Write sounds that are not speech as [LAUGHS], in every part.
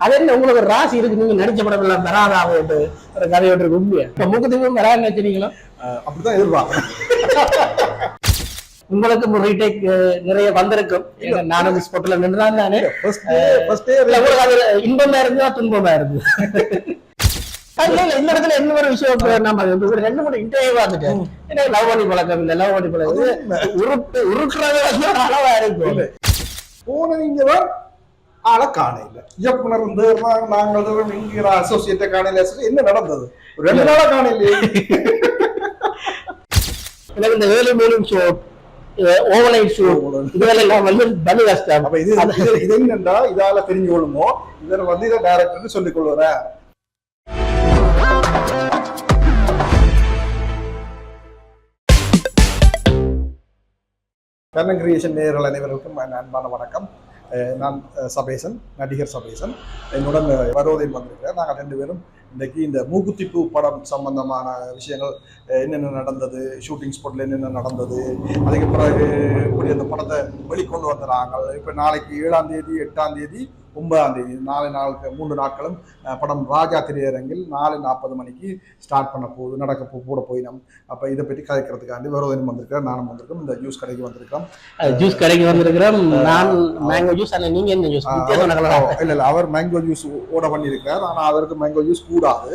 அது என்ன உங்களுக்கு ஒரு ராசி இருக்கு நீங்க நடிச்ச படம் எல்லாம் வராதா? ஒரு ஒரு கதையோட இருக்கு உண்மையா? இப்ப மூக்குத்திப்பும் வரான்னு நினைச்சீங்களோ அஹ் அப்படித்தான் எதிர்பார்க்கிறேன் உங்களுக்கு ரீடேக் நிறைய வந்திருக்கும். நானும் ஸ்பாட்ல நின்றுதான் தானே ஃபர்ஸ்ட் டே ஃபர்ஸ்ட் டே இல்ல உங்களுக்கு அது இன்பமா இருந்தா துன்பமா இருந்து [LAUGHS] இந்த இடத்துல என்ன ஒரு விஷயம் நம்ம ரெண்டு மூணு இன்டர்வியூ பார்த்துட்டேன் ஏன்னா லவ் பண்ணி பழக்கம் இல்ல லவ் பண்ணி பழக்கம் உருட்டு உருட்டுறது அளவா இருக்கும். ஆளை காண இல்ல இயக்குனர் வந்து நாங்கள் இங்கிற அசோசியேட்டை காணல என்ன நடந்தது? ரெண்டு நாளா காண இல்லையே எனக்கு இந்த வேலை மேலும் ஷோ ஓவர்நைட் ஷோ இதெல்லாம் வந்து பலி கஷ்டம். அப்ப இது இது- என்னண்டா? இதால தெரிஞ்சு கொள்ளுமோ? இதில் வந்து இதை டைரக்டர்னு சொல்லிக் கொள்ளுறேன். கர்ணன் கிரியேஷன் நேயர்கள் அனைவருக்கும் அன்பான வணக்கம். நான் சபேசன் நடிகர் சபேசன். என்னுடன் அஹ், வரோதையும் வந்திருக்கிறேன் நாங்கள் ரெண்டு பேரும் இன்றைக்கு இந்த மூக்குத்திப்பு படம் சம்பந்தமான விஷயங்கள் என்னென்ன நடந்தது ஷூட்டிங் ஸ்பாட்டில் என்னென்ன நடந்தது அதுக்கு பிறகு இப்படி அந்த படத்தை வெளிக்கொண்டு வந்துடுறாங்க. இப்போ நாளைக்கு ஏழாம் தேதி எட்டாம் தேதி ஒன்பதாம் தேதி நாலு நாளுக்கு மூன்று நாட்களும் படம் ராஜா திரையரங்கில் நாலு நாற்பது மணிக்கு ஸ்டார்ட் பண்ண போகுது நடக்க போ கூட போயினோம் அப்போ இதை பற்றி கதைக்கிறதுக்காண்டி விரோதனும் வந்திருக்கிறேன் நானும் வந்திருக்கோம் இந்த ஜூஸ் கடைக்கு வந்திருக்கோம் ஜூஸ் கடைக்கு வந்திருக்கிறோம். நான் மேங்கோ ஜூஸ் ஆனா நீங்க என்ன ஜூஸ் இல்ல இல்ல அவர் மேங்கோ ஜூஸ் ஓட பண்ணியிருக்கார் ஆனா அவருக்கு மேங்கோ ஜூஸ் கூடாது.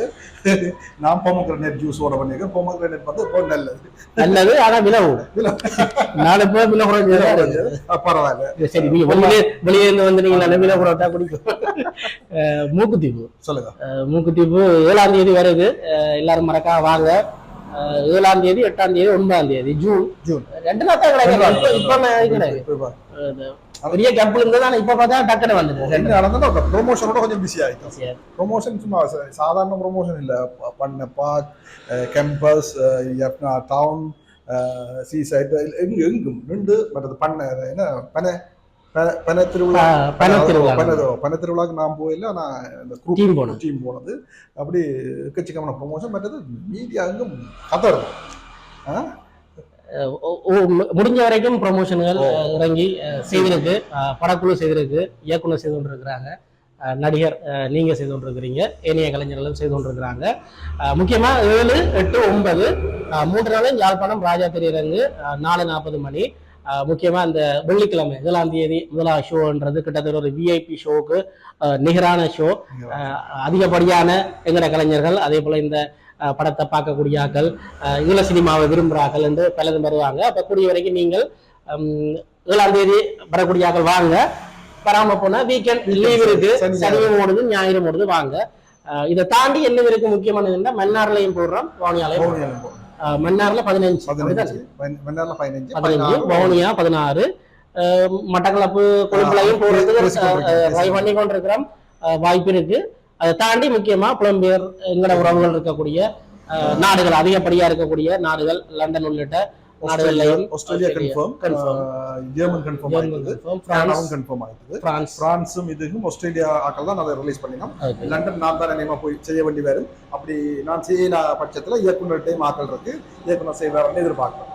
நான் பொமக்ரனேட் ஜூஸ் ஓட பண்ணியிருக்கேன். பொமக்ரனேட் வந்து ரொம்ப நல்லது. நல்லது ஆனா விலவு விலை- நாலு பேர் விலை குறைஞ்சதா. பரவாயில்ல. சரி நீங்க வெளியே வெளியே இருந்து வந்து நீங்க நல்ல விலை குடிக்கும் [LAUGHS] அஹ், மூக்குத்தீவு. சொல்லுங்க. மூக்குத்தீவு ஏழாம் தேதி வருது. எல்லாரும் மறக்காம வாங்க. ஏழாம் தேதி எட்டாம் தேதி ஒன்பதாம் தேதி ஜூன். ஜூன். ரெண்டு நாள் தான் கிடையாது இப்ப பெரிய கேப்ல இருந்து தான் இப்ப பார்த்தா டக்குனு வந்துட்டு ரெண்டு நடந்தா அந்த ப்ரொமோஷனோட கொஞ்சம் பிஸி ஆயிட்டோம். ப்ரொமோஷன் சும்மா சாதாரண ப்ரொமோஷன் இல்ல. பண்ண park campus town sea side எங்க எங்கும் ரெண்டு மற்றது பண்ண என்ன பன பன- பன திருவிழா ஆஹ், பனை திருவிழா. பன பன திருவிழாக்கு நான் போயில நான் இந்த Team போனோம். டீம் போனது. அப்படி எக்கச்சக்கமான ப்ரொமோஷன் மற்றது மீடியா எங்கும் கதை இருக்கும் ஆ? அஹ் ஒ- ஒ- மு- முடிஞ்ச வரைக்கும் ப்ரொமோஷன்கள் இறங்கி செய்திருக்கு. படக்குழு செய்திருக்கு இயக்குனர் செய்து கொண்டிருக்கிறாங்க. நடிகர் நீங்க செய்து கொண்டிருக்கிறீங்க. ஏனைய கலைஞர்களும் செய்து கொண்டிருக்கிறாங்க. அஹ், முக்கியமா ஏழு எட்டு ஒன்பது மூன்று நாளும் யாழ்ப்பாணம் ராஜா திரையரங்கு அஹ், நாலு நாற்பது மணி. அஹ், முக்கியமா இந்த வெள்ளிக்கிழமை முதலாம் தேதி முதலாம் ஷோன்றது கிட்டத்தட்ட ஒரு விஐபி ஷோவுக்கு நிகரான ஷோ அதிகப்படியான எங்கட கலைஞர்கள் அதே போல இந்த படத்தை பார்க்கக்கூடிய ஆக்கள் ஈழ சினிமாவை விரும்புகிறார்கள் என்று பலரும் வருவாங்க. அப்போ கூடிய வரைக்கும் நீங்கள் ஏழாம் தேதி வரக்கூடிய ஆக்கள் வாங்க. வராம போனா வீக்கெண்ட் லீவ் இருக்கு. சனி, சனியும் ஓடுது ஞாயிறு ஓடுது வாங்க. இதை தாண்டி என்ன இருக்கு முக்கியமானதுன்னா மன்னார்லையும் போடுறோம் வவுனியாலையும் போடுறோம். மன்னார்ல பதினஞ்சு. பதினஞ்சு. மன்னார்ல பதினஞ்சு பதினஞ்சு பதினாறு. வவுனியா பதினாறு. மட்டக்களப்பு கொழும்புலையும் போடுறதுக்கு பண்ணி கொண்டிருக்கிறோம். வாய்ப்பு இருக்கு. அதை தாண்டி முக்கியமா புலம்பெயர் எங்கட உறவுகள் இருக்கக்கூடிய நாடுகள் அதிகப்படியா இருக்கக்கூடிய நாடுகள் லண்டன் உள்ளிட்ட Australia confirm confirm. German confirm ஆயிடுது. பிரான்ஸ் கன்ஃபார்ம் ஆயிடுது. பிரான்ஸ் பிரான்ஸும் இதுக்கும் ஆஸ்திரேலியா ஆக்கள் தான் அதை ரிலீஸ் பண்ணினோம். லண்டன் நான் தான் நினைமா போய் செய்ய வேண்டி வரும். அப்படி நான் செய்யல பட்சத்துல இயக்குனர்கிட்டையும் ஆக்கள் இருக்கு. இயக்குனர் செய்வாருன்னு எதிர்பார்க்கிறேன்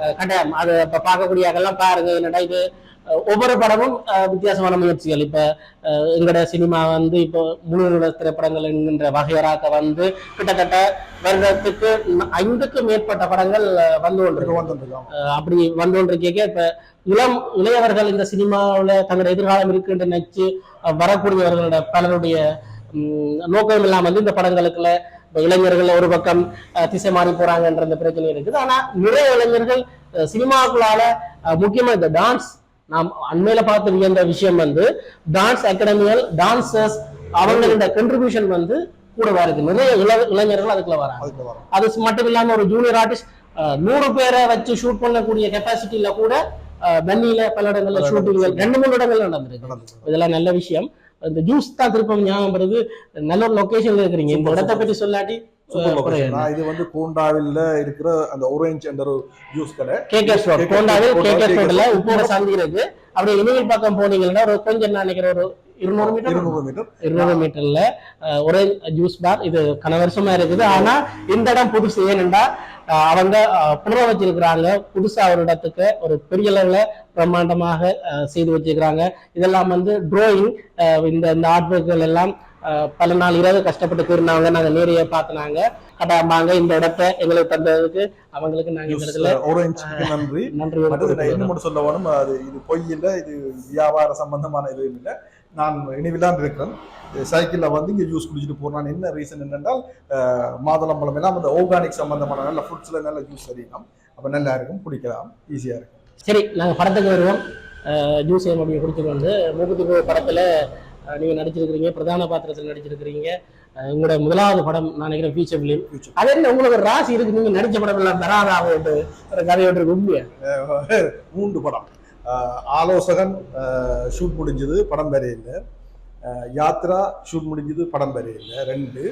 அஹ், கட்டாயம். அதை இப்ப பார்க்கக்கூடிய எல்லாம் பாருங்க என்னடா இது? ஒவ்வொரு படமும் வித்தியாசமான முயற்சிகள். இப்ப அஹ், எங்கட சினிமா வந்து இப்போ முழு நில திரைப்படங்கள் என்கின்ற வகையராக்க வந்து கிட்டத்தட்ட வருடத்துக்கு ந- ஐந்துக்கு மேற்பட்ட படங்கள் வந்து கொண்டிருக்கு. அப்படி வந்து கொண்டிருக்கே இப்ப இளம் இளையவர்கள் இந்த சினிமாவுல தங்களோட எதிர்காலம் இருக்குன்னு நினைச்சு வரக்கூடியவர்களோட பலருடைய நோக்கம் இல்லாம வந்து இந்த படங்களுக்குள்ள இப்ப இளைஞர்கள் ஒரு பக்கம் திசை மாறி போறாங்கன்ற இந்த பிரச்சனை இருக்குது. ஆனா நிறைய இளைஞர்கள் சினிமாக்குள்ளால முக்கியமா இந்த டான்ஸ் நாம் அண்மையில பார்த்து வியந்த விஷயம் வந்து டான்ஸ் அகாடமிகள் டான்சர்ஸ் அவங்களோட கண்ட்ரிபியூஷன் வந்து கூட வருது நிறைய இள- இளைஞர்கள் அதுக்குள்ள வராங்க. அது மட்டும் இல்லாம ஒரு ஜூனியர் ஆர்டிஸ்ட் நூறு பேரை வச்சு ஷூட் பண்ணக்கூடிய கெப்பாசிட்டியில கூட பென்னில பல இடங்கள்ல ஷூட்டிங் ரெண்டு மூணு இடங்கள்ல நடந்திருக்கு. இதெல்லாம் நல்ல விஷயம். இந்த ஜூஸ் தான் திருப்பம் ஞாபகம் வருது. நல்ல ஒரு லொகேஷன்ல இருக்கிறீங்க. இந்த இடத்தை பத்தி சொல்லாட்டி இது வந்து கூண்டாவில்ல இருக்கிற அந்த orange என்ற ஒரு ஜூஸ் கடை. கேகேஎஸ் ரோட் கோண்டாவில் ரோட்ல. உப்போட சந்தி இருக்கு அப்படியே இனிமேல் பக்கம் போனீங்கன்னா ஒரு கொஞ்சம் நான் நினைக்கிறேன் ஒரு இருநூறு மீட்டர்? இருநூறு மீட்டர். இருநூறு மீட்டர்ல ஒரே ஜூஸ் பார் இது கன வருஷமா இருக்குது. ஆனா இந்த இடம் புதுசு. ஏனென்றா அவங்க அஹ், புனரமைச்சிருக்கிறாங்க. புதுசா ஒரு இடத்துக்கு ஒரு பெரிய அளவுல பிரம்மாண்டமாக செய்து வச்சிருக்கிறாங்க. இதெல்லாம் வந்து ட்ரோயிங் இந்த இந்த ஆர்ட் ஒர்க்குகள் எல்லாம் பல நாள் இரவு கஷ்டப்பட்டு கூறினவங்க நாங்க நேரைய பார்த்தனாங்க. கட்டாயமாங்க இந்த இடத்த எங்களுக்கு தந்ததுக்கு அவங்களுக்கு நாங்க இந்த இடத்துல நன்றி. நன்றி. என்ன மட்டும் சொல்ல வேணும் அது இது பொய் இல்லை இது வியாபார சம்பந்தமான எதுவும் இல்லை. நான் இனிவிலான் இருக்கிறேன். சைக்கிளில் வந்து இங்கே ஜூஸ் குடிச்சிட்டு போகிறேன் என்ன ரீசன் என்னென்றால் மாதுளம்பழம் எல்லாம் அந்த ஆர்கானிக் சம்பந்தமான நல்ல ஃப்ரூட்ஸில் நல்ல ஜூஸ் அறியலாம் அப்போ நல்லா இருக்கும் குடிக்கலாம். ஈஸியாக இருக்கும். சரி நாங்க படத்துக்கு வருவோம். ஜூஸ் அப்படியே குடிச்சிட்டு வந்து மூக்குத்தி படத்துல நீங்கள் நீங்க நடிச்சிருக்கிறீங்க பிரதான பாத்திரத்தில் நடிச்சிருக்கிறீங்க. உங்களோட முதலாவது படம் நான் நினைக்கிறேன் ஃபீச்சர் ஃபிலிம் அதே அது உங்களுக்கு ஒரு ராசி இருக்கு நீங்க நடிச்ச படம் எல்லாம் தராதா ஒரு கதையோட இருக்கு உண்மையா? மூன்று படம். ஆலோசகன் ஷூட் முடிஞ்சது படம் வேற இல்லை. யாத்ரா ஷூட் முடிஞ்சது படம் இல்லை ரெண்டு.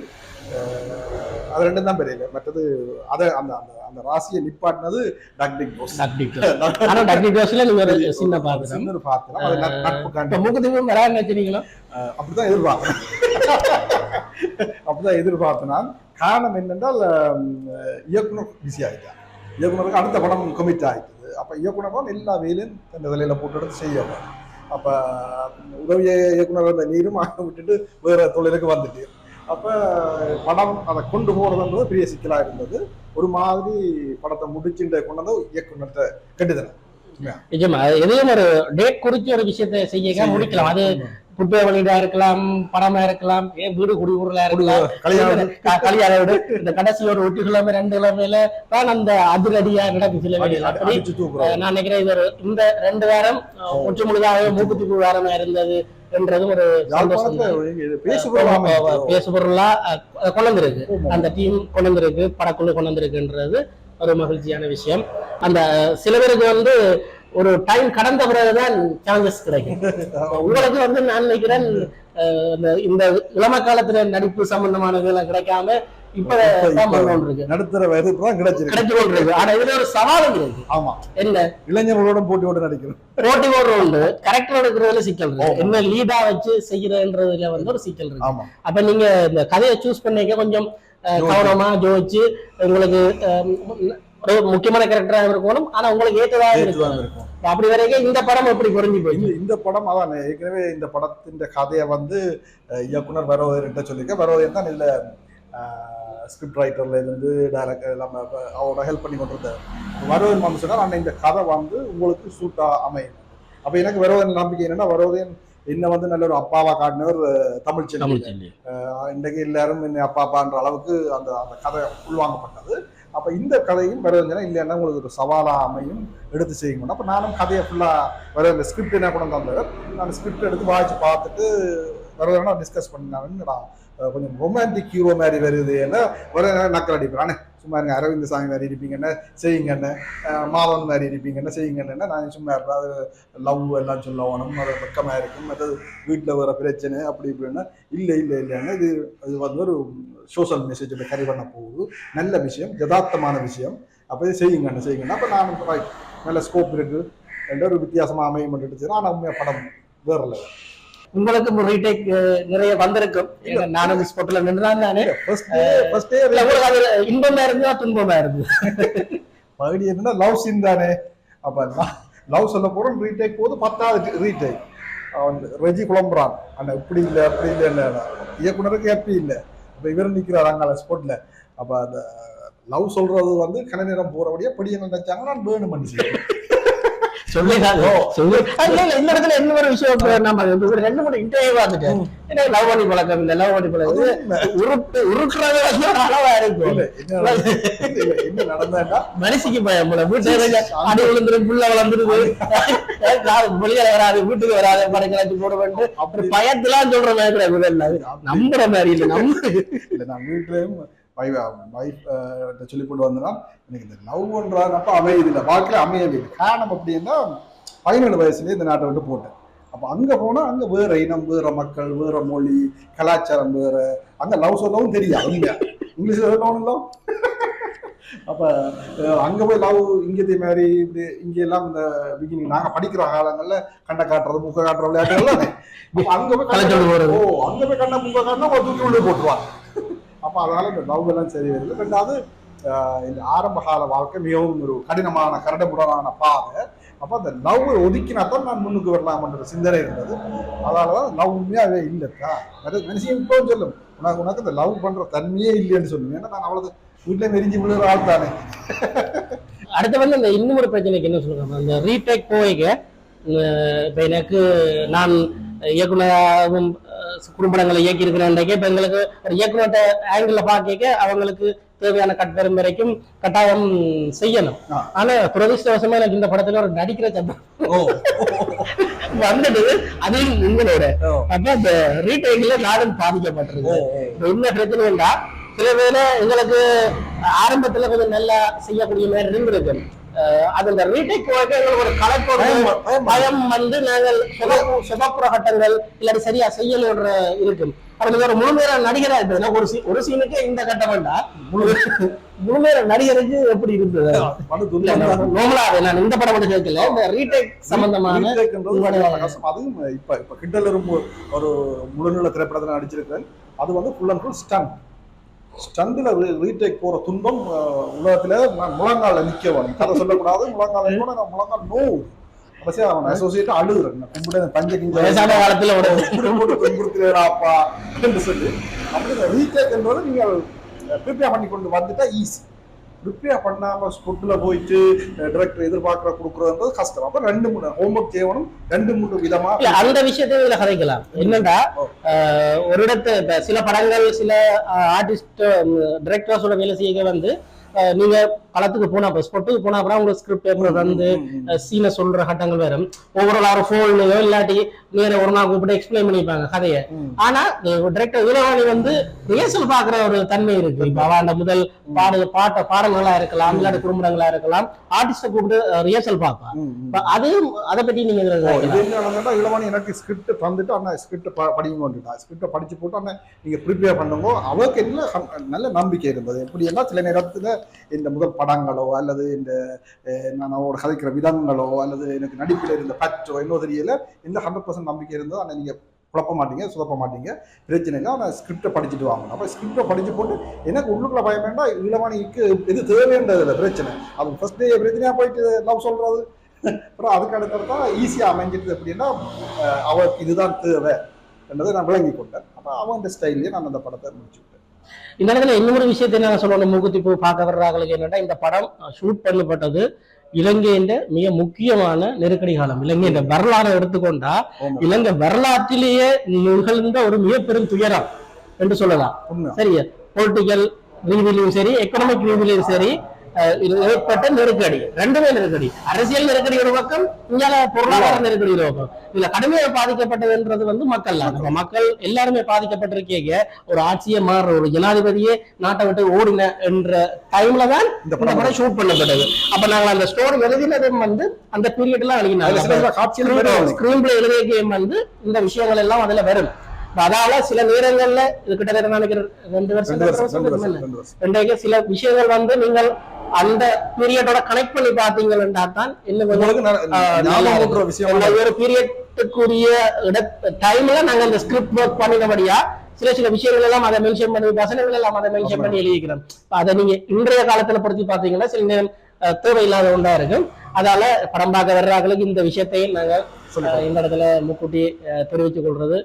அது ரெண்டும் தான் பெரிய மற்றது அதை அந்த அந்த அந்த ராசியை நிப்பாட்டினது டாக்டிக் போஸ் [LAUGHS] ஆனா டக்னி டோஸ்ல நீங்க ஒரு சின்ன பாத்திரம் சின்ன பாத்திரம் அது நட்- நட்பு காண்டி மூக்குத்தி பூ வரான்னு வச்சுனீங்களா அப்படிதான் எதிர்பார்த்தேன். [LAUGHS] அப்படிதான் எதிர்பார்த்தேன். நான் காரணம் என்னென்றால் இயக்குனர் பிஸி ஆகிட்டார் இயக்குனருக்கு அடுத்த படம் கமிட் ஆகிட்டது அப்போ இயக்குனரும் எல்லா வேலையும் தன் தலையில் போட்டு எடுத்து செய்யணும். அப்போ உதவி இயக்குனர் அந்த நீரும் விட்டுட்டு வேற தொழிலுக்கு வந்துட்டு. அப்போ படம் அதை கொண்டு போகிறதுன்றது பெரிய சிக்கலாக இருந்தது. ஒரு மாதிரி படத்தை முடிச்சுட்டு கொண்டு வந்து இயக்குனர்கிட்ட கெட்டுதல். நிஜமா எதையும் ஒரு டேட் குறிச்சு ஒரு விஷயத்தை செய்ய முடிக்கலாம். அது குப்பை வழிடா இருக்கலாம் படமா இருக்கலாம் ஏன் வீடு குடிபொருளா இருக்கலாம்? கல்யாண வீடு இந்த கடைசி ஒரு ஒட்டி கிழமை ரெண்டு கிழமையில தான் அந்த அதிரடியா நடக்கும் சில நான் நினைக்கிறேன் இது ஒரு இந்த ரெண்டு வாரம் முற்று முழுதாக மூக்குத்தி பூ வாரமா இருந்தது என்றதும் ஒரு சந்தோஷம் தான். யாழ்ப்பாணத்துல பேசுகிறோம் பேசு பொருளா அஹ், கொண்டு வந்திருக்கு அந்த டீம் கொண்டு வந்திருக்கு படக்குழு கொண்டு வந்திருக்குன்றது ஒரு மகிழ்ச்சியான விஷயம். அந்த சில பேருக்கு வந்து ஒரு டைம் கடந்த பிறகுதான் சான்சஸ் கிடைக்கும். உங்களுக்கு வந்து நான் நினைக்கிறேன் இந்த இளம காலத்துல நடிப்பு சம்பந்தமான இதெல்லாம் கிடைக்காம இப்ப நடுத்தர வயது தான் கிடைச்சிருக்கு. கிடைச்சு ஆனா இதுல ஒரு சவாலும் இருக்கு. ஆமா. என்ன? இளைஞர்களோட போட்டியோட நடிக்கிறோம் போட்டி போடுற உண்டு. கரெக்டர் எடுக்கிறதுல சிக்கல் இருக்கு. என்ன லீடா வச்சு செய்யறதுன்றதுல வந்து ஒரு சிக்கல் இருக்கு. அப்ப நீங்க இந்த கதையை சூஸ் பண்ணிக்க கொஞ்சம் கவனமா ஜோதிச்சு உங்களுக்கு ஒரு முக்கியமான கேரக்டரா இருக்கணும். ஆனா உங்களுக்கு ஏற்றதாக இருக்கும். அப்படி வரைக்கும் இந்த படம் எப்படி குறைஞ்சு போயிடுச்சு இந்த படம் அதான் ஏற்கனவே இந்த படத்தின் கதையை வந்து இயக்குனர் வரோதர்கிட்ட சொல்லியிருக்கேன். வரோதர் தான் இதுல ஸ்கிரிப்ட் ரைட்டர்ல இருந்து டைரக்டர் எல்லாமே அப்ப அவரோட ஹெல்ப் பண்ணி கொண்டிருந்தார். வரோதன் வந்து சொன்னா நான் இந்த கதை வந்து உங்களுக்கு சூட்டா அமையும் அப்ப எனக்கு வரோதன் நம்பிக்கை என்னன்னா வரோதன் என்ன வந்து நல்ல ஒரு அப்பாவா காட்டினவர் தமிழ் செல்வி ஆஹ் இன்றைக்கு எல்லாரும் என்ன அப்பா அப்பான்ற அளவுக்கு அந்த அந்த கதை உள்வாங்கப்பட்டது. அப்போ இந்த கதையும் வரதுனா இல்லைன்னா உங்களுக்கு ஒரு சவாலாக அமையும். எடுத்து செய்யணும் அப்போ நானும் கதையை ஃபுல்லாக வர இந்த ஸ்கிரிப்ட் என்ன கொண்டு வந்தவர் நான் ஸ்கிரிப்ட் எடுத்து வாய்ச்சி பார்த்துட்டு வரதுனா டிஸ்கஸ் பண்ணாங்கன்னு நான் கொஞ்சம் ரொமான்டிக் ஹீரோ மாதிரி வருது என்ன வர நக்கல் அடிப்பேன். சும்மா இருங்க அரவிந்த் சாமி மாதிரி இருப்பீங்கன்னா செய்யுங்கன்னு மாதவன் மாதிரி இருப்பீங்கன்னு செய்யுங்கன்னு நான் சும்மா இருப்பேன் அது லவ் எல்லாம் சொல்லணும் அது பக்கமாக இருக்கும். மற்றது வீட்டில் வர பிரச்சனை அப்படி இப்படின்னா இல்லை இல்லை இல்லைன்னா இது அது வந்து ஒரு சோஷியல் மெசேஜோட கரி பண்ண போகுது. நல்ல விஷயம் யதார்த்தமான விஷயம். அப்போ இது செய்யுங்கன்னு செய்யுங்கன்னா. அப்போ நான் நல்ல ஸ்கோப் இருக்குது என்ற ஒரு வித்தியாசமாக அமையும் பண்ணிட்டு ஆனால் உண்மையாக படம் வேறு level. உங்களுக்கு ரீடேக் நிறைய வந்திருக்கும். நானும் ஸ்பாட்ல நின்றுதான் இல்ல, உங்களுக்கு அது இன்பமா இருந்தா துன்பமா இருந்து [LAUGHS] பகுதி என்னன்னா லவ் சீன் தானே. அப்போ லவ் சொல்ல போகிறோம் ரீடேக் போது பத்தாவது ரீடேக் அவன் ரெஜி குழம்புறான் அண்ணா இப்படி இல்லை அப்படி இல்லை இயக்குனருக்கு ஹாப்பி இல்லை. இப்போ இவர் நிற்கிறார் அங்கே ஸ்பாட்டில் அப்போ அந்த லவ் சொல்றது வந்து கன நேரம் போகிறபடியே படி என்ன நினைச்சாங்க நான் வேணும் மனுஷன் சொல்லிடாதோ சொல்லி. அது இல்ல, இல்ல, இந்த இடத்துல என்ன ஒரு விஷயம் நம்ம ரெண்டு மூணு இன்டர்வியூ ஏன்னா லவ் பண்ணி பழக்கம் இந்த லவ் பண்ணி பழக்கம். உருட்டு உருட்டுறது வந்து ஒரு அளவா இருக்கும். இல்ல, என்ன நடந்தா- இல்ல, என்ன நடந்தாண்டா மனுஷிக்கு பயம் போல. வீட்டுல அடி விழுந்துரும் புள்ள வளர்ந்துருது. வெளியில வராது வீட்டுக்கு வராது படைக்கலாச்சு போட வேண்டும் அப்படி. பயத்துலாம் சொல்ற மாதிரி அது நம்புற மாதிரி இல்ல நம்ம இல்ல நான் வைஃப் வைஃப் சொல்லி கொண்டு வந்தேன்னா எனக்கு இந்த லவ் பண்றாங்கப்ப அமையுது இல்லை வாழ்க்கையில அமையவே இல்லை காரணம் அப்படின்னா பதினேழு வயசுலயே இந்த நாட்டை விட்டு போட்டேன். அப்போ அங்க போனா அங்க வேற இனம் வேற மக்கள் வேற மொழி கலாச்சாரம் வேற. அங்க லவ் சொல்லவும் தெரியும் அங்க இங்கிலீஷ்ல சொல்லணும் லவ் அப்ப அங்க போய் லவ் இங்கதே மாதிரி இப்படி இங்க எல்லாம் இந்த பிகினிங் நாங்க படிக்கிற காலங்கள்ல கண்ணை காட்டுறது முக்க காட்டுற தானே அப்ப அங்க போய். ஓ அங்க போய் கண்ணை முக்க காட்டினா ஒரு தூக்கி உள்ளே போட்டுருவாங்க. அப்போ அதனால இந்த லவ் எல்லாம் சரி வருது. ரெண்டாவது இந்த ஆரம்ப கால வாழ்க்கை மிகவும் ஒரு கடினமான கரடுமுரடான பாதை. அப்போ அந்த லவ் ஒதுக்கினா தான் நான் முன்னுக்கு வரலாம்ன்ற சிந்தனை இருந்தது. அதனால தான் லவ்மே அதே இல்லைக்கா. மனுஷன் இப்போ சொல்லும் உனக்கு உனக்கு இந்த லவ் பண்ணுற தன்மையே இல்லைன்னு சொல்லுவேன் ஏன்னா நான் அவ்வளோ வீட்டில் நெறிஞ்சு விழுற ஆள் தானே. அடுத்த வந்து இந்த இன்னும் ஒரு பிரச்சனைக்கு என்ன சொல்லுங்க இந்த ரீடேக் போய்க்க இப்போ எனக்கு நான் இயக்குனராகவும் குறும்படங்களை இயக்கி இருக்கிறேன் இப்போ எங்களுக்கு ஒரு இயக்குனர்கிட்ட ஆங்கிளில் பார்க்க அவங்களுக்கு தேவையான கட்பெரும் வரைக்கும் கட்டாயம் செய்யணும். ஆனா துரதிருஷ்டவசமா எனக்கு இந்த படத்துல ஒரு நடிக்கிற சம்பளம் ஓ. வந்துட்டு அதையும் உங்களோட. அப்ப இந்த ரீடேக்ல நானும் பாதிக்கப்பட்டிருக்கு என்ன பிரச்சனைண்டா சில பேர் எங்களுக்கு ஆரம்பத்துல கொஞ்சம் நல்லா செய்யக்கூடிய மாதிரி இருந்திருக்கு. அது இந்த ரீடேக் எங்களுக்கு ஒரு கலப்போட பயம், வந்து நாங்கள் சுப- சுபப்புற கட்டங்கள் இல்லாட்டி சரியா செய்யலன்ற இருக்கும். அப்ப நீங்க ஒரு முழுமையான நடிகரா இருந்ததுன்னா ஒரு ஒரு சீனுக்கு இந்த கட்டம் வேண்டா. முழுமையான நடிகருக்கு எப்படி இருந்தது? தான். நான் நோமலாவே நான் இந்த படம் மட்டும் கேட்கல. இந்த ரீடேக் சம்பந்தமான அதுவும் இப்ப இப்ப கிண்டல் ஒரு முழுநீள திரைப்படத்தில் நடிச்சிருக்கிறேன். அது வந்து ஃபுல் அண்ட் ஃபுல் ஸ்டண்ட் ஸ்டண்டில் ரீடேக் போற துன்பம் உலகத்துல நான் முழங்கால நிக்க வேணும் கதை சொல்லக்கூடாது முழங்கால நான் முழங்கால் நோ. அவசியம் அவன் அசோசியேட் அழுகுறேன். நான் கும்பிட பஞ்ச கிஞ்ச வயசான காலத்துல துன்புறுத்துறாப்பா [LAUGHS] என்று சொல்லி. அப்படி ரீடேக் என்பது நீங்கள் ப்ரிப்பேர் பண்ணி கொண்டு வந்துட்டா ஈஸி ப்ரிப்பேர் பண்ணாம ஸ்பொட்டில் போயிட்டு டைரக்டர் எதிர்பார்க்குற கொடுக்குறதுன்றது கஷ்டம். அப்போ ரெண்டு மூணு ஹோம்ஒர்க் செய்யணும். ரெண்டு மூணு விதமா இல்ல அந்த விஷயத்தையும் இதுல கதைக்கலாம். என்னடா ஆஹ், ஒரு இடத்து சில படங்கள் சில ஆர்டிஸ்ட் டிரெக்டர்ஸோட வேலை செய்ய வந்து ஆஹ், நீங்க களத்துக்கு போனா இப்ப ஸ்பொட்டுக்கு போனா அப்புறம் உங்க ஸ்கிரிப்ட் பேப்பர் வந்து சீனை சொல்ற கட்டங்கள் வரும் ஒவ்வொரு ஒரு ஃபோன்லயோ இல்லாட்டி நேர ஒரு நாள் கூப்பிட்டு எக்ஸ்பிளைன் பண்ணிப்பாங்க கதையை. ஆனா டிரெக்டர் வீரவாணி வந்து ரிஹர்சல் பாக்குற ஒரு தன்மை இருக்கு. இப்ப அவன் அந்த முதல் பாடு பாட்ட பாடல்களா இருக்கலாம் இல்லாட்டி குறும்படங்களா இருக்கலாம் ஆர்டிஸ்ட கூப்பிட்டு ரிஹர்சல் பார்ப்பான் அது அதை பத்தி நீங்க இளவாணி எனக்கு ஸ்கிரிப்ட் தந்துட்டு அண்ணா ஸ்கிரிப்ட் படிங்க ஸ்கிரிப்டை படிச்சு போட்டு அண்ணா நீங்க ப்ரிப்பேர் பண்ணுங்க. அவருக்கு என்ன நல்ல நம்பிக்கை இருந்தது. எப்படி எல்லாம் சில நேரத்துல இந்த முதல் படங்களோ அல்லது இந்த நான் அவரோட கதைக்கிற விதங்களோ அல்லது எனக்கு நடிப்பில் இருந்த பற்றோ இன்னும் தெரியல இந்த ஹண்ட்ரட் பர்சன்ட் நம்பிக்கை இருந்தோ ஆனால் நீங்கள் குழப்ப மாட்டீங்க சுதப்ப மாட்டீங்க. பிரச்சனை இல்லை. ஆனால் ஸ்கிரிப்டை படிச்சுட்டு வாங்கணும். அப்போ ஸ்கிரிப்டை படிச்சு போட்டு எனக்கு உள்ளுக்குள்ள பயம் வேண்டாம் இளவாணிக்கு இது இல்லை பிரச்சனை. அது ஃபர்ஸ்ட் டே பிரச்சனையாக போயிட்டு லவ் சொல்கிறது அப்புறம் அதுக்கு அடுத்தது தான் ஈஸியாக அமைஞ்சிட்டு எப்படின்னா அவருக்கு இதுதான் தேவை. என்றதை நான் விளங்கி கொண்டேன். அப்போ அவன் ஸ்டைல்லையே நான் அந்த படத்தை முடிச்சு விட்டேன் இந்த இடத்துல இன்னொரு விஷயத்தை என்ன சொல்லணும்? மூக்குத்தி பூ பார்க்க வர்றாங்களுக்கு என்னன்னா இந்த படம் ஷூட் பண்ணப்பட்டது இலங்கையின் மிக முக்கியமான நெருக்கடி காலம். இலங்கையின் வரலாறு எடுத்துக்கொண்டா. இலங்கை வரலாற்றிலேயே நிகழ்ந்த ஒரு மிக பெரும் துயரம் என்று சொல்லலாம். சரியா? பொலிட்டிக்கல் ரீதியிலும் சரி எக்கனாமிக் ரீதியிலும் சரி ஏற்பட்ட நெருக்கடி. ரெண்டுமே நெருக்கடி. அரசியல் நெருக்கடி ஒரு பக்கம் இங்கால பொருளாதார நெருக்கடி ஒரு பக்கம். இதுல கடுமையாக பாதிக்கப்பட்டதுன்றது வந்து மக்கள் தான். மக்கள் எல்லாருமே பாதிக்கப்பட்டிருக்கீங்க. ஒரு ஆட்சியை மாறுற ஒரு ஜனாதிபதியே நாட்டை விட்டு ஓடின என்ற டைம்ல தான் இந்த படம் ஷூட் பண்ணப்பட்டது. அப்ப நாங்கள் அந்த ஸ்டோரி எழுதினதும் வந்து அந்த பீரியட் எல்லாம் அதுல சில எழுதினாங்க. ஸ்கிரீன் பிளே எழுதிய கேம் வந்து இந்த விஷயங்கள் எல்லாம் அதுல வரும். அதால சில நேரங்கள்ல கிட்டத்தட்ட நான் நினைக்கிறேன் ரெண்டு வருஷம் ரெண்டு சில விஷயங்கள் வந்து நீங்கள் அந்த பீரியடோட கனெக்ட் பண்ணி பாத்தீங்கன்னா தான் இந்த ஒரு பீரியட்டுக்குரிய டைம்ல நாங்க அந்த ஸ்கிரிப்ட் ஒர்க் பண்ணினபடியா சில சில விஷயங்கள் எல்லாம் அதை மென்ஷன் பண்ணி வசனங்கள் எல்லாம் அதை மென்ஷன் பண்ணி எழுதிக்கிறோம் அதை நீங்க இன்றைய காலத்துல பொறுத்து பாத்தீங்கன்னா சில நேரம் தேவையில்லாத ஒன்றா இருக்கும். அதால படம் பார்க்க வர்றாங்களுக்கு இந்த விஷயத்தையும் நாங்க இந்த இடத்துல முக்கூட்டி தெரிவித்துக் கொள்றது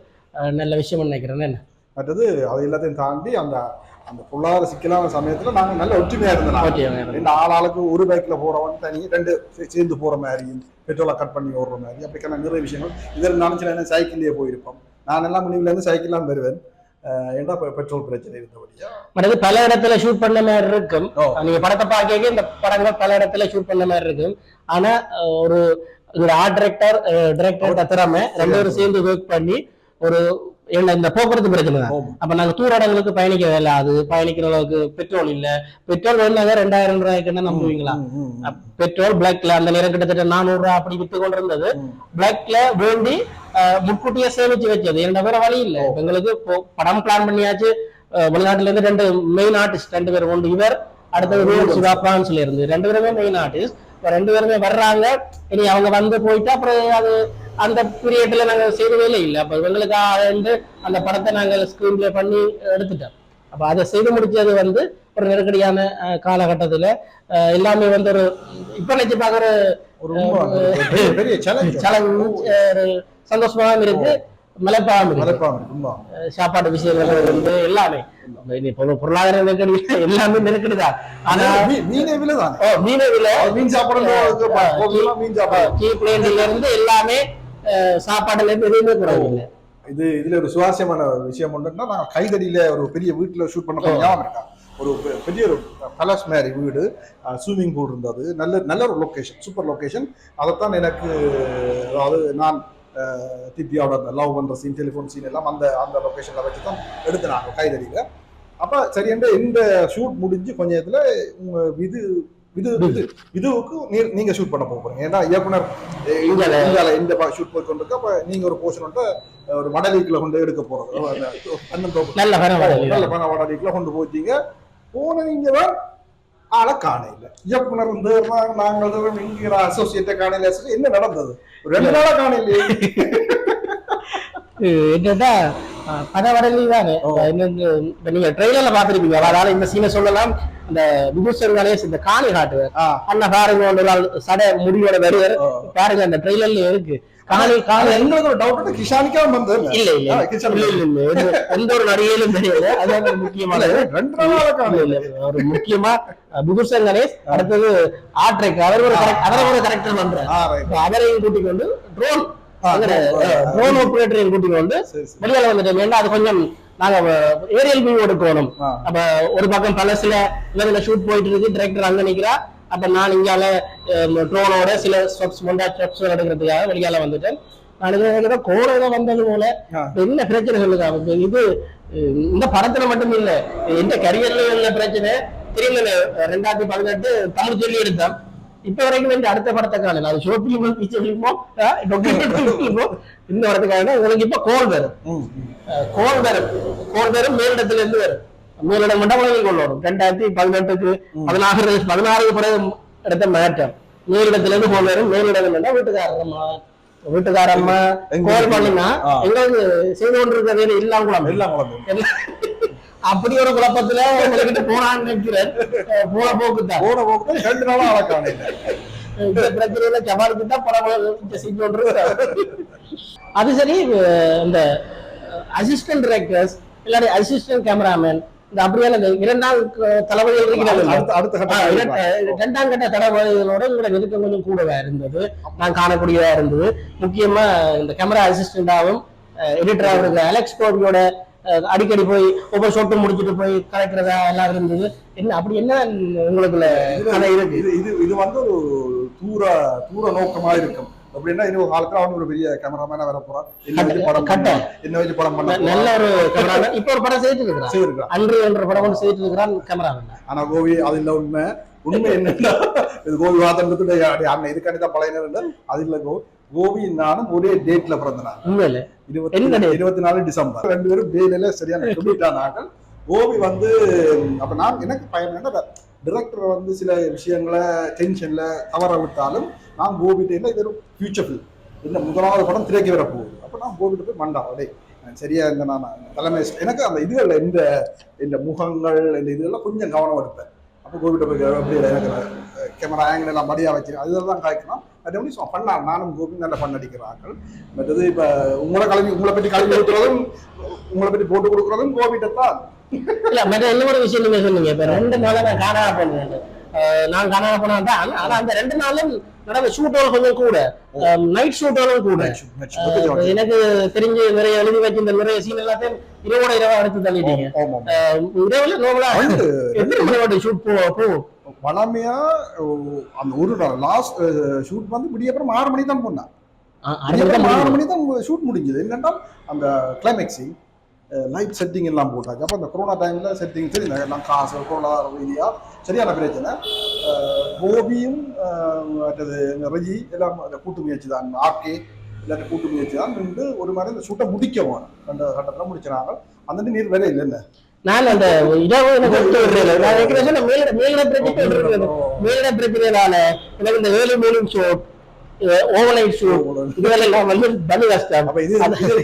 நல்ல விஷயம் நினைக்கிறேன். என்ன? மற்றது அது எல்லாத்தையும் தாண்டி அந்த அந்த பொருளாதார சிக்கலான சமயத்துல நாங்க நல்ல ஒற்றுமையா இருந்தோம் ரெண்டு ஆள் ஆளுக்கு ஒரு பைக்ல போறவன் தனி ரெண்டு சேர்ந்து போற மாதிரி பெட்ரோலை கட் பண்ணி ஓடுற மாதிரி அப்படிக்கான நிறைய விஷயங்கள். இதில் நானும் சில நேரம் சைக்கிள்லயே போயிருப்போம். நான் எல்லாம் முடிவுல இருந்து சைக்கிள்லாம் ஏன்டா இப்ப பெட்ரோல் பிரச்சனை இருந்தபடியா? மற்றது பல இடத்துல ஷூட் பண்ண மாதிரி இருக்கும். நீங்க படத்தை பார்க்க இந்த படங்கள் பல இடத்துல ஷூட் பண்ண மாதிரி இருக்கும். ஆனா ஒரு ஆர்ட் டிரெக்டர் டிரெக்டர் திறமை ரெண்டு பேரும் சேர்ந்து ஒர்க் பண்ணி ஒரு இந்த போக்குவரத்து பிரச்சனை. தான். அப்ப நாங்க தூர இடங்களுக்கு பயணிக்க வேலை. அது பயணிக்கிற அளவுக்கு பெட்ரோல் இல்ல. பெட்ரோல் வேணுனாங்க ரெண்டாயிரம் ரூபாய்க்கு என்ன நம்புவீங்களா. பெட்ரோல் பிளாக்ல அந்த நேரம் கிட்டத்தட்ட நானூறு ரூபாய் அப்படி வித்து கொண்டிருந்தது. ம். பிளாக்ல வேண்டி முன்கூட்டியே சேமிச்சு வச்சது. எந்த வேற வழி இல்ல. எங்களுக்கு படம் பிளான் பண்ணியாச்சு. வெளிநாட்டுல இருந்து ரெண்டு மெயின் ஆர்டிஸ்ட் ரெண்டு பேரும் ஒன்று இவர் அடுத்தது சிவாப்பான்னு சொல்லி இருந்து ரெண்டு பேருமே மெயின் ஆர்டிஸ்ட் ரெண்டு பேருமே வர்றாங்க. இனி அவங்க வந்து போயிட்டா அப்புறம் அது அந்த பீரியட்ல நாங்க செய்த வேலை இல்லை. அப்ப இவங்களுக்காக வந்து அந்த படத்தை நாங்க ஸ்கிரீன் பிளே பண்ணி எடுத்துட்டோம். அப்ப அதை செய்து முடிச்சது வந்து ஒரு நெருக்கடியான காலகட்டத்துல எல்லாமே வந்து ஒரு இப்ப நினைச்சு பார்க்குற ஒரு சந்தோஷமாகவும் இருக்கு அஹ், சாப்பாடு விஷயங்கள் வந்து எல்லாமே. பொருளாதார நெருக்கடி எல்லாமே நெருக்கடி தான். ஆனா மீனே விலை. தானே மீன் மீன் சாப்பிடணும் கீ பிளேன்ல இருந்து எல்லாமே சாப்பாடுல எதுவுமே குறைவு இல்லை இது இதுல ஒரு சுவாரஸ்யமான விஷயம் ஒன்றுன்னா நாங்க கைதடியில ஒரு பெரிய வீட்டுல ஷூட் பண்ண ஞாபகம் இருக்கா? ஒரு பெரிய ஒரு பலஸ் மாதிரி வீடு ஸ்விம்மிங் பூல் இருந்தது. நல்ல நல்ல ஒரு லொக்கேஷன் சூப்பர் லொக்கேஷன் அதைத்தான் எனக்கு அதாவது நான் திவ்யாவோட லவ் பண்ற சீன் டெலிஃபோன் சீன் எல்லாம் அந்த அந்த லொக்கேஷன்ல வச்சு தான் எடுத்துனாங்க கைதடியில அப்ப சரி என்ற இந்த ஷூட் முடிஞ்சு கொஞ்ச நேரத்துல உங்க இது இது இது இதுவுக்கு நீங்க ஷூட் பண்ண போறீங்க. ஏன்னா இயக்குனர் இந்தியால. இந்த ஷூட் போய் கொண்டிருக்கு அப்ப நீங்க ஒரு போர்ஷன் வந்து ஒரு வடலீக்ல கொண்டு எடுக்க போறது. அந்த நல்ல பண வடலீக்ல கொண்டு போச்சீங்க போனீங்க தான் ஆளை காண இல்ல இயக்குனர் வந்து நாங்க- நாங்கள் இங்க அசோசியேட்ட காணையில என்ன நடந்தது? ரெண்டு நாளா காண இல்லையே என்னன்னா அஹ், பதவடலி தானே? நீங்க ட்ரெயிலர்ல பாத்திருப்பீங்க அதனால இந்த சீனை சொல்லலாம். இந்த விபூஷன் கணேஷ் இந்த காணி காட்டுவார். அண்ணா பாருங்க ஒரு நாள் சடை முடியோட வருவார். பாருங்க அந்த ட்ரெயிலர்ல இருக்கு. காணி காணி எங்களுக்கு ஒரு டவுட் கிஷானிக்கா வந்தது இல்ல இல்ல இல்ல. இல்ல எந்த- ஒரு நடிகையிலும் தெரியல. அது முக்கியமான. ஒரு முக்கியமா விபூஷன் கணேஷ் அடுத்தது ஆட்ரேக் அவர் ஒரு அவர் ஒரு கரெக்டர் பண்றாரு. அவரையும் கூட்டிக் கொண்டு ட்ரோன் ட்ரோன் ஆபரேட்டரையும் சரி சரி. வெளியால வந்துட்டோம். ஏன்னா அது கொஞ்சம் நாங்க ஏரியல் வியூ எடுக்கணும். அப்ப ஒரு பக்கம் பழசுல இவங்க ஷூட் போயிட்டு இருக்கு. டிரெக்டர் அங்க நிக்கிறா. அப்ப நான் இங்கால ட்ரோனோட சில ஸ்டெப்ஸ் மொண்டா ஸ்டெப்ஸ் எடுக்கிறதுக்காக வெளியால வந்துட்டேன். நான் நினைக்கிறேன் கோடையில வந்தது போல. என்ன பிரச்சனை சொல்லுங்க? இது இந்த படத்துல மட்டும் இல்ல. எந்த கரியர்ல உள்ள பிரச்சனை. திரும்ப ரெண்டாயிரத்தி பதினெட்டு தமிழ் சொல்லி எடுத்தேன். இப்ப வரைக்கும் வந்து அடுத்த படத்தை காணல. அது ஷோர்ட் பிலிமோ ஃபீச்சர் பிலிமோ பிலிமோ இந்த படத்துக்காக உங்களுக்கு இப்ப கோல் வரும். கோல் வரும். கோல் வரும் மேலிடத்துல இருந்து வரும். மேலிடம் மட்டும் வழங்கி கொண்டு வரும். ரெண்டாயிரத்தி பதினெட்டுக்கு பதினாறு பதினாறுக்கு பிறகு இடத்த மாற்றம். மேலிடத்துல இருந்து கோல் வரும். மேலிடம் வேண்டாம் வீட்டுக்காரம்மா வீட்டுக்காரம்மா கோல்? பண்ணுனா. எங்களுக்கு செய்து கொண்டிருக்க வேலை இல்லாம குழம்பு குழம்பு அப்படி ஒரு குழப்பத்துல உங்ககிட்ட போனான்னு நினைக்கிறேன். போன போக்கு தான் போன போக்கு ரெண்டு நாளா ஆளை காண இல்ல இந்த பிரச்சனையில சமாளிச்சு தான் படம் அது சரி இந்த அசிஸ்டன்ட் டிரெக்டர்ஸ் இல்லாட்டி அசிஸ்டன்ட் கேமராமேன் இந்த அப்படியான இந்த இரண்டாம் இரண்டு- அஹ் இரண்டாம் கட்ட தளபதிகளோட உங்களோட நெருக்கம் கொஞ்சம் கூடவா இருந்தது. நான் காணக்கூடியதா இருந்தது. முக்கியமா இந்த கேமரா அசிஸ்டண்டாவும் எடிட்டராக இருக்கிற அலெக்ஸ் கோபியோட அடிக்கடி போய் ஒவ்வொரு ஷோட்டும் முடிச்சுட்டு போய் கலைக்கிறதா எல்லாம் இருந்தது. என்ன அப்படி என்ன உங்களுக்குள்ள இது இது இது வந்து ஒரு தூர தூர நோக்கமா இருக்கும். அப்படின்னா இன்னும் காலத்துல அவன் ஒரு பெரிய கேமராமேனா வர போறான். என்ன வச்சு படம் கட்ட. என்ன வச்சு படம் பண்ண நல்ல ஒரு கேமராமேன் இப்ப ஒரு படம் செய்துட்டு இருக்கிறான். செய்திருக்கான் அன்று என்ற படம் ஒன்று செய்துட்டு இருக்கிறான் கேமராமேன் ஆனா கோவி அது இல்ல உண்மை. உண்மை என்னன்னா இது கோவி வாதம் அண்ணன் இதுக்காண்டி தான் பழையனர் அது இல்ல கோ கோவி நானும் ஒரே டேட்ல பிறந்தனாங்க உண்மையில. இருபத்தி? இருபத்தி நாலு டிசம்பர். ரெண்டு பேரும் டேல சரியான சொல்லிட்டாங்க. கோபி வந்து அப்ப நான் எனக்கு பயன் என்ன டிரெக்டர் வந்து சில விஷயங்களை டென்ஷன்ல தவற விட்டாலும் நான் கோபிட்ட இல்லை இது ஒரு ஃபியூச்சர் ஃபில் இந்த முதலாவது படம் திரைக்கு வர போகுது. அப்ப நான் கோபிட்ட போய் மண்டா அடே சரியா இந்த நான் தலைமை எனக்கு அந்த இதுகள்ல இந்த இந்த முகங்கள் இந்த இதுகள்லாம் கொஞ்சம் கவனம் எடுப்பேன். அப்போ கோபிட்ட போய் அப்படி எனக்கு கேமரா ஆங்கிள் எல்லாம் மடியாக வச்சு அதில் தான் காய்க்கணும். அது எப்படி சொ- பண்ணா நானும் கோபி நல்ல பண்ண அடிக்கிறார்கள். மற்றது இப்போ உங்களை கல்வி உங்களை பற்றி கல்வி கொடுக்குறதும் உங்களை பற்றி போட்டு கொடுக்குறதும் கோபிட்ட தான். இல்லை மற்ற என்ன ஒரு விஷயம் நீங்கள் சொன்னீங்க இப்போ ரெண்டு நாளாக நான் காணாமல் போனேன் நான் காணாம போனா தான். ஆனா அந்த ரெண்டு நாளும் நடந்த ஷூட்டோல் கொஞ்சம் கூட. நைட் ஷூட்டோலும் கூட. எனக்கு தெரிஞ்சு நிறைய எழுதி வச்சிருந்த நிறைய சீன் எல்லாத்தையும் இரவோட இரவா எடுத்து தள்ளிட்டீங்க. இரவுல நோவலா [LAUGHS] எத்தனை மணியோட ஷூட் போ போகும் வளமையா அந்த ஒரு லாஸ்ட் ஷூட் வந்து விடியப்புறம் ஆறு மணி தான் போனான். ஆறு. மணி தான் ஷூட் முடிஞ்சது. என்னன்னா அந்த கிளைமேக்ஸிங் லைட் செட்டிங் எல்லாம் போட்டாச்சு அப்போ அந்த கொரோனா டைம்ல செட்டிங் சரி இந்த எல்லாம் காசு பொருளாதார ரீதியா சரியான பிரச்சனை. கோபியும் மற்றது ரஜி எல்லாம் அந்த கூட்டு முயற்சி தான் ஆர்கே இல்லாட்டி கூட்டு முயற்சி தான் நின்று ஒரு மாதிரி இந்த ஷூட்டை முடிக்கவும் அந்த கட்டத்தில் முடிச்சினாங்க அந்த நீர் வேலை நான் அந்த ஒத்து விடுறது நான் சொன்ன மேலிட பிரச்சனை மேலிட பிரச்சனைனால எனக்கு இந்த வேலை மேலும் ஷூட் ஓவர்நைட் ஷூட் இதுவெல்லாம் வந்து பலி கஷ்டம் அப்ப இது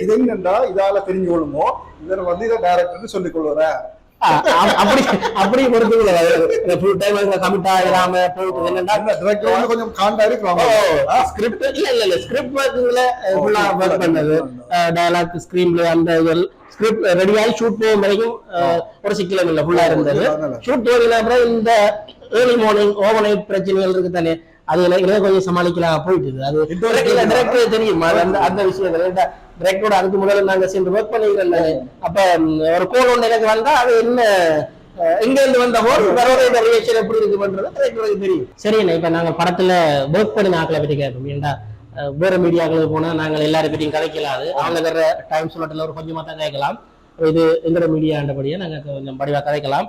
இது என்னண்டா இதால தெரிஞ்சு கொள்ளுமோ? இவர் வந்து இதை டைரக்டர்னு சொல்லிக் கொள்ளுறேன். அப்படி அப்படி பொறுத்து ஃபுல் டைம் கமிட் ஆகாம போயிட்டு என்னன்னா டிரெக்டர் கொஞ்சம் காண்டா ஸ்கிரிப்ட் இல்ல இல்ல இல்ல. ஸ்கிரிப்ட் ஒர்க்குல ஃபுல்லா பண்ணது. டயலாக் ஸ்கிரீன் பிளே அந்த இதல் ஸ்கிரிப்ட் ரெடி ஆகி ஷூட் போகும் வரைக்கும் ஒரு சிக்கலம் இல்ல ஃபுல்லா இருந்தது. ஷூட் போகல அப்புறம் இந்த ஏர்லி மார்னிங் நைட் பிரச்சனைகள் இருக்கு தானே. அது எனக்கு கொஞ்சம் சமாளிக்கலாம் போயிட்டு அது டிரெக்டர் தெரியும். அந்த அந்த விஷயத்துல டிரெக்டரோட அதுக்கு முதல்ல நாங்க சேர்ந்து ஒர்க் பண்ணிக்கிறோம். அப்ப ஒரு கோல் ஒன்று எனக்கு வந்தா அது என்ன எங்க இருந்து வந்த போது வேற ரிலேஷன் எப்படி இருக்கு பண்றது டிரெக்டருக்கு தெரியும். சரி இப்ப நாங்க படத்துல ஒர்க் பண்ணி நாக்களை பத்தி கேட்போம். ஏன்டா வேற மீடியாக்களுக்கு போனா நாங்கள் எல்லாரும் பற்றியும் கதைக்கலாது. அவங்க வேற டைம் ஸ்லாட்ல ஒரு கொஞ்சமா தான் கேட்கலாம். இது எங்களோட மீடியாண்டபடியே நாங்க கொஞ்சம் படிவா கதைக்கலாம்.